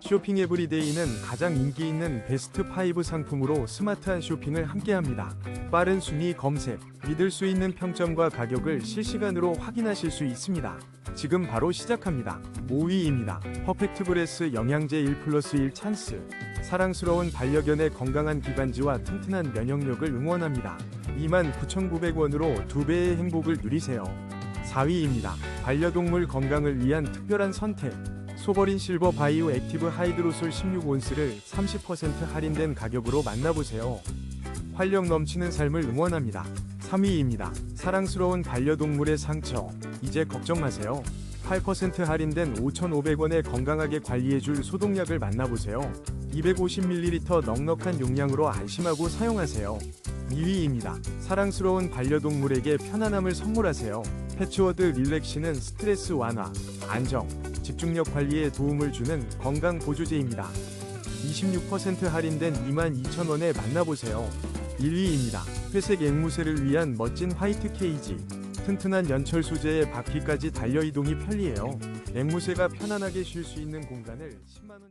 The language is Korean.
쇼핑 에브리데이는 가장 인기 있는 베스트 5 상품으로 스마트한 쇼핑을 함께합니다. 빠른 순위 검색, 믿을 수 있는 평점과 가격을 실시간으로 확인하실 수 있습니다. 지금 바로 시작합니다. 5위입니다. 퍼펙트 브레스 영양제 1 플러스 1 찬스. 사랑스러운 반려견의 건강한 기관지와 튼튼한 면역력을 응원합니다. 29,900원으로 두 배의 행복을 누리세요. 4위입니다. 반려동물 건강을 위한 특별한 선택. 소버린 실버 바이오 액티브 하이드로솔 16온스를 30% 할인된 가격으로 만나보세요. 활력 넘치는 삶을 응원합니다. 3위입니다. 사랑스러운 반려동물의 상처. 이제 걱정 마세요. 8% 할인된 5,500원에 건강하게 관리해줄 소독약을 만나보세요. 250ml 넉넉한 용량으로 안심하고 사용하세요. 2위입니다. 사랑스러운 반려동물에게 편안함을 선물하세요. 패치워드 릴렉시는 스트레스 완화, 안정, 집중력 관리에 도움을 주는 건강 보조제입니다. 26% 할인된 22,000원에 만나보세요. 1위입니다. 회색 앵무새를 위한 멋진 화이트 케이지. 튼튼한 연철 소재의 바퀴까지 달려 이동이 편리해요. 앵무새가 편안하게 쉴 수 있는 공간을 10만원